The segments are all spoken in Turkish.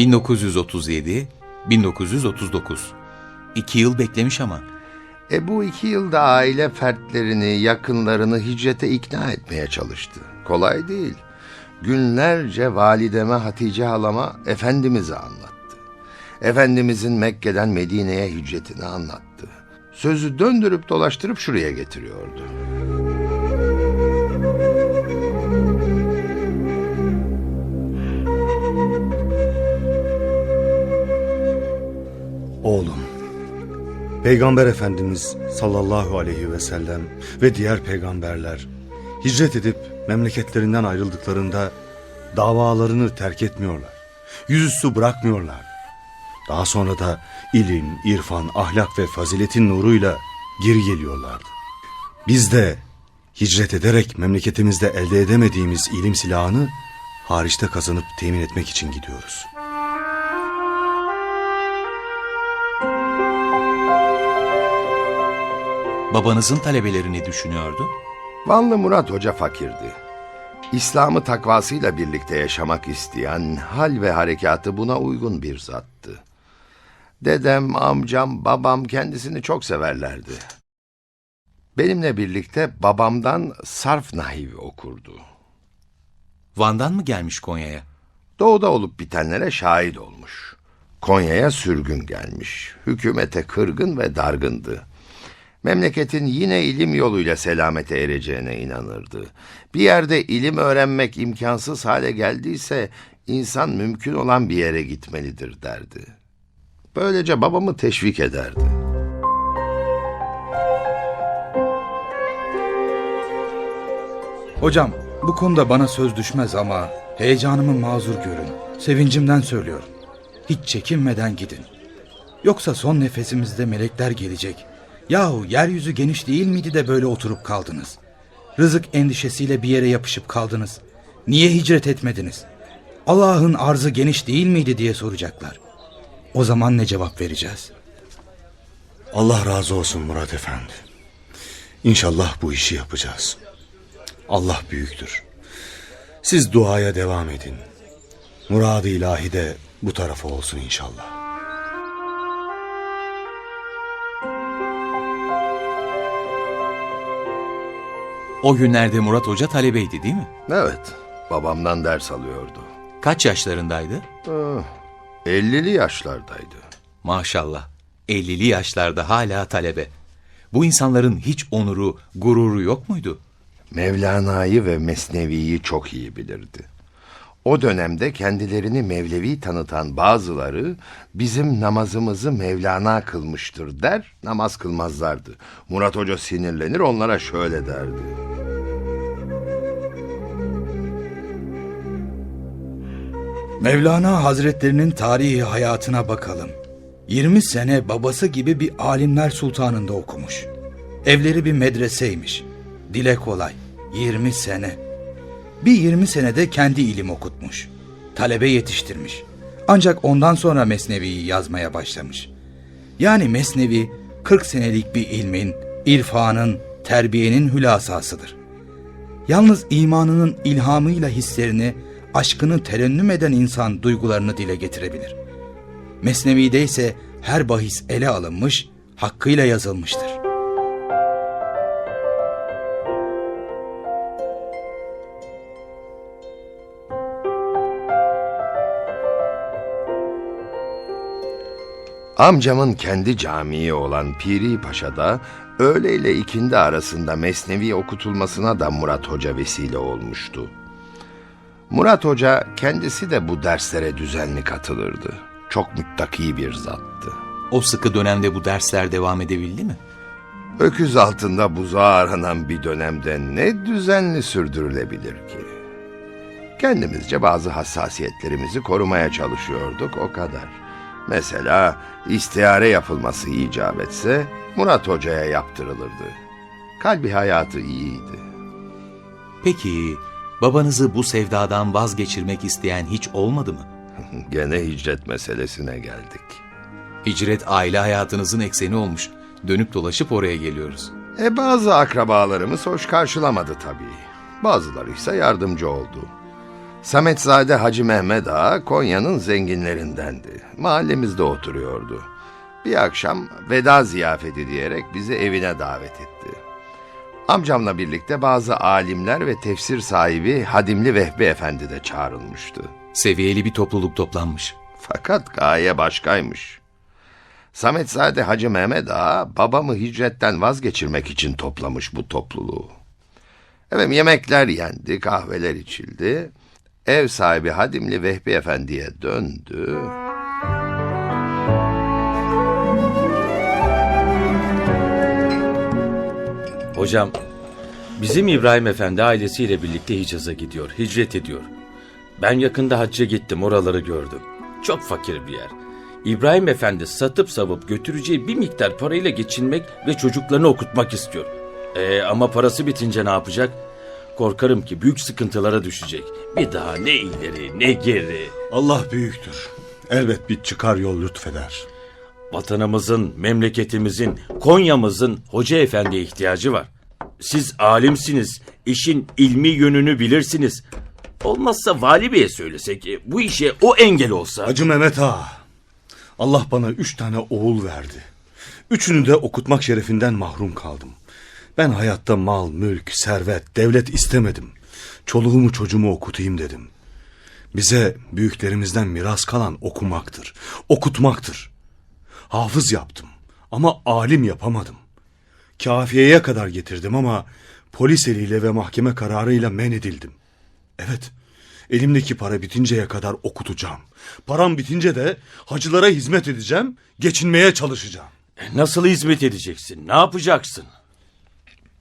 1937, 1939. İki yıl beklemiş ama. E bu iki yılda aile fertlerini, yakınlarını hicrete ikna etmeye çalıştı. Kolay değil. Günlerce valideme Hatice halama Efendimiz'i anlattı. Efendimizin Mekke'den Medine'ye hicretini anlattı. Sözü döndürüp dolaştırıp şuraya getiriyordu. Peygamber Efendimiz sallallahu aleyhi ve sellem ve diğer peygamberler hicret edip memleketlerinden ayrıldıklarında davalarını terk etmiyorlar. Yüzüstü bırakmıyorlar. Daha sonra da ilim, irfan, ahlak ve faziletin nuruyla geri geliyorlardı. Biz de hicret ederek memleketimizde elde edemediğimiz ilim silahını hariçte kazanıp temin etmek için gidiyoruz. Babanızın talebeleri ne düşünüyordu? Vanlı Murat Hoca fakirdi. İslam'ı takvasıyla birlikte yaşamak isteyen hal ve harekatı buna uygun bir zattı. Dedem, amcam, babam kendisini çok severlerdi. Benimle birlikte babamdan sarf nahivi okurdu. Van'dan mı gelmiş Konya'ya? Doğuda olup bitenlere şahit olmuş. Konya'ya sürgün gelmiş. Hükümete kırgın ve dargındı. Memleketin yine ilim yoluyla selamete ereceğine inanırdı. Bir yerde ilim öğrenmek imkansız hale geldiyse insan mümkün olan bir yere gitmelidir derdi. Böylece babamı teşvik ederdi. Hocam bu konuda bana söz düşmez ama heyecanımı mazur görün. Sevincimden söylüyorum. Hiç çekinmeden gidin. Yoksa son nefesimizde melekler gelecek. Yahu yeryüzü geniş değil miydi de böyle oturup kaldınız? Rızık endişesiyle bir yere yapışıp kaldınız. Niye hicret etmediniz? Allah'ın arzı geniş değil miydi diye soracaklar. O zaman ne cevap vereceğiz? Allah razı olsun Murat Efendi. İnşallah bu işi yapacağız. Allah büyüktür. Siz duaya devam edin. Murad-ı ilahi de bu tarafa olsun inşallah. O günlerde Murat Hoca talebeydi değil mi? Evet, babamdan ders alıyordu. Kaç yaşlarındaydı? Ah, 50'li yaşlardaydı. Maşallah. 50'li yaşlarda hala talebe. Bu insanların hiç onuru, gururu yok muydu? Mevlana'yı ve Mesnevi'yi çok iyi bilirdi. O dönemde kendilerini Mevlevi tanıtan bazıları bizim namazımızı Mevlana kılmıştır der, namaz kılmazlardı. Murat Hoca sinirlenir onlara şöyle derdi. Mevlana Hazretlerinin tarihi hayatına bakalım. 20 sene babası gibi bir alimler sultanında okumuş. Evleri bir medreseymiş. Dile kolay. 20 sene. Bir 20 senede kendi ilim okutmuş. Talebe yetiştirmiş. Ancak ondan sonra Mesnevi'yi yazmaya başlamış. Yani Mesnevi 40 senelik bir ilmin, irfanın, terbiyenin hülasasıdır. Yalnız imanının ilhamıyla hislerini, aşkını terennüm eden insan duygularını dile getirebilir. Mesnevi'de ise her bahis ele alınmış, hakkıyla yazılmıştır. Amcamın kendi camii olan Piri Paşa'da öğle ile ikindi arasında Mesnevi okutulmasına da Murat Hoca vesile olmuştu. Murat Hoca kendisi de bu derslere düzenli katılırdı. Çok müttaki bir zattı. O sıkı dönemde bu dersler devam edebildi mi? Öküz altında buzağı aranan bir dönemde ne düzenli sürdürülebilir ki? Kendimizce bazı hassasiyetlerimizi korumaya çalışıyorduk o kadar. Mesela istihare yapılması icap etse Murat Hoca'ya yaptırılırdı. Kalbi hayatı iyiydi. Peki babanızı bu sevdadan vazgeçirmek isteyen hiç olmadı mı? Gene hicret meselesine geldik. Hicret aile hayatınızın ekseni olmuş. Dönüp dolaşıp oraya geliyoruz. E bazı akrabalarımız hoş karşılamadı tabii. Bazıları ise yardımcı oldu. Sametzade Hacı Mehmet Ağa Konya'nın zenginlerindendi. Mahallemizde oturuyordu. Bir akşam veda ziyafeti diyerek bizi evine davet etti. Amcamla birlikte bazı alimler ve tefsir sahibi Hadimli Vehbi Efendi de çağrılmıştı. Seviyeli bir topluluk toplanmış. Fakat gaye başkaymış. Sametzade Hacı Mehmet Ağa babamı hicretten vazgeçirmek için toplamış bu topluluğu. Evet yemekler yendi, kahveler içildi. Ev sahibi Hadimli Vehbi Efendi'ye döndü. Hocam, bizim İbrahim Efendi ailesiyle birlikte Hicaz'a gidiyor, hicret ediyor. Ben yakında hacca gittim, oraları gördüm. Çok fakir bir yer. İbrahim Efendi satıp savup götüreceği bir miktar parayla geçinmek ve çocuklarını okutmak istiyor. Ee, ama parası bitince ne yapacak? Korkarım ki büyük sıkıntılara düşecek. Bir daha ne ileri ne geri. Allah büyüktür. Elbet bir çıkar yol lütfeder. Vatanımızın, memleketimizin, Konya'mızın hoca efendiye ihtiyacı var. Siz alimsiniz, işin ilmi yönünü bilirsiniz. Olmazsa vali beye söylesek, e, bu işe o engel olsa. Hacı Mehmet Ağa. Allah bana üç tane oğul verdi. Üçünü de okutmak şerefinden mahrum kaldım. Ben hayatta mal, mülk, servet, devlet istemedim. Çoluğumu çocuğumu okutayım dedim. Bize büyüklerimizden miras kalan okumaktır, okutmaktır. Hafız yaptım ama alim yapamadım. Kafiyeye kadar getirdim ama polis eliyle ve mahkeme kararıyla men edildim. Evet, elimdeki para bitinceye kadar okutacağım. Param bitince de hacılara hizmet edeceğim, geçinmeye çalışacağım. E, Nasıl hizmet edeceksin, ne yapacaksın?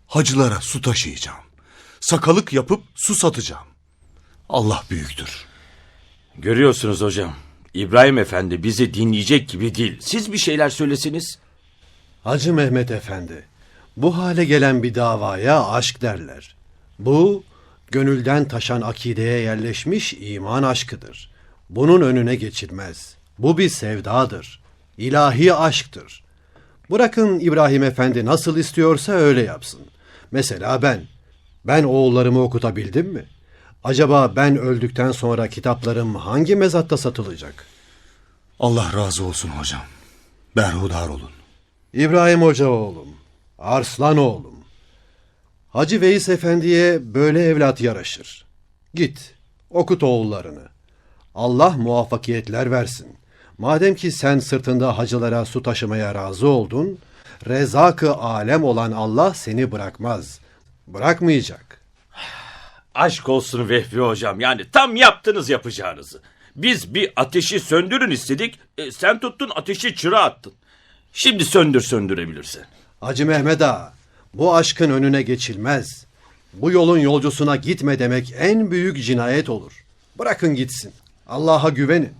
Hacılara su taşıyacağım. Sakalık yapıp su satacağım. Allah büyüktür. Görüyorsunuz hocam, İbrahim Efendi bizi dinleyecek gibi değil. Siz bir şeyler söylesiniz. Hacı Mehmet Efendi, bu hale gelen bir davaya aşk derler. Bu, gönülden taşan akideye yerleşmiş iman aşkıdır. Bunun önüne geçilmez. Bu bir sevdadır. İlahi aşktır. Bırakın İbrahim Efendi nasıl istiyorsa öyle yapsın. Mesela ben. Ben oğullarımı okutabildim mi? Acaba ben öldükten sonra kitaplarım hangi mezatta satılacak? Allah razı olsun hocam. Berhudar olun. İbrahim Hoca oğlum, Arslan oğlum. Hacı Veys Efendi'ye böyle evlat yaraşır. Git, okut oğullarını. Allah muvaffakiyetler versin. Madem ki sen sırtında hacılara su taşımaya razı oldun, rezakı alem olan Allah seni bırakmaz. Bırakmayacak. Aşk olsun Vehbi hocam, yani tam yaptınız yapacağınızı. Biz bir ateşi söndürün istedik, e, sen tuttun ateşi çıra attın. Şimdi söndür söndürebilirsin. Hacı Mehmet Ağa, bu aşkın önüne geçilmez. Bu yolun yolcusuna gitme demek en büyük cinayet olur. Bırakın gitsin. Allah'a güvenin.